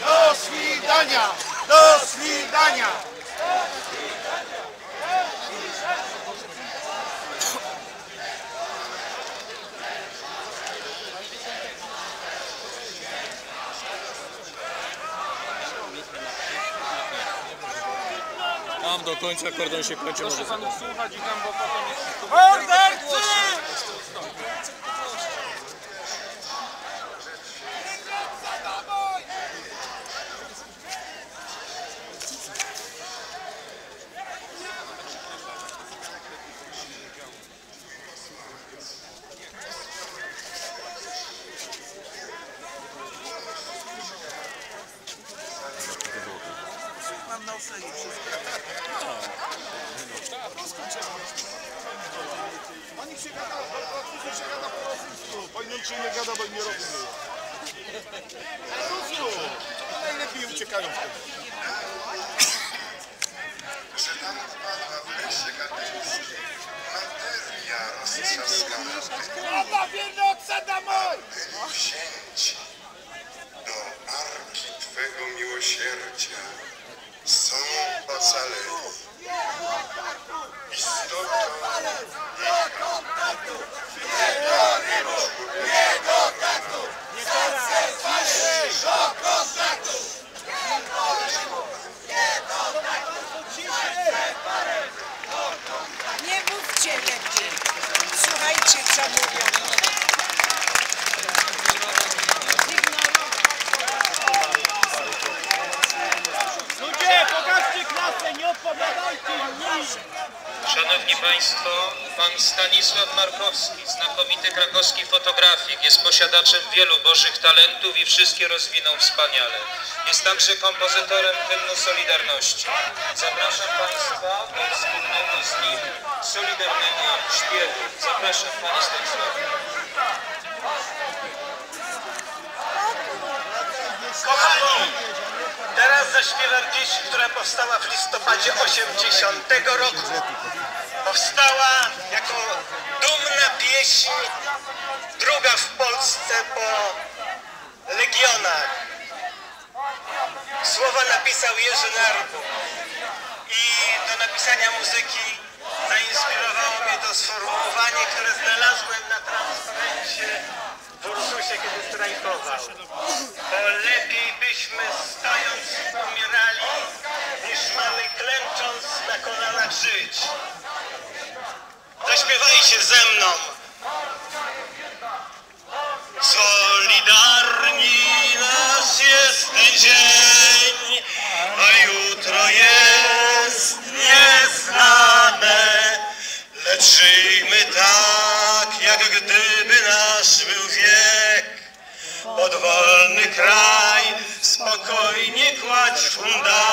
Do świdania! Do świdania! Tam do końca kordon się kończy. Może Panu słuchać i tam, bo potem jest... Mordercy! Na ofercie wszystko. Pani się gada, pani się gada po rosyjsku. Pani czy nie gada, bo nie rozumie. Rusu! To najlepiej uciekają wtedy. Oba Sadamoj! Byli wzięci do arki Twego miłosierdzia. Saleh. Szanowni Państwo, pan Stanisław Markowski, znakomity krakowski fotografik, jest posiadaczem wielu bożych talentów i wszystkie rozwinął wspaniale. Jest także kompozytorem hymnu Solidarności. Zapraszam Państwa do wspólnego z nim solidarnego śpiewu. Zapraszam Panie Stanisławie. Kochani, teraz zaśpiewam pieśń, która powstała w listopadzie 80 roku. Powstała jako dumna pieśń, druga w Polsce po Legionach. Słowa napisał Jerzy Narbu i do napisania muzyki zainspirowało mnie to sformułowanie, które znalazłem na transparencie w Ursusie, kiedy strajkował. Bo żyć. Zaśpiewajcie ze mną. Solidarni nasz jest ten dzień, a jutro jest nieznane. Lecz żyjmy tak, jak gdyby nasz był wiek. Pod wolny kraj spokojnie kładź fundament.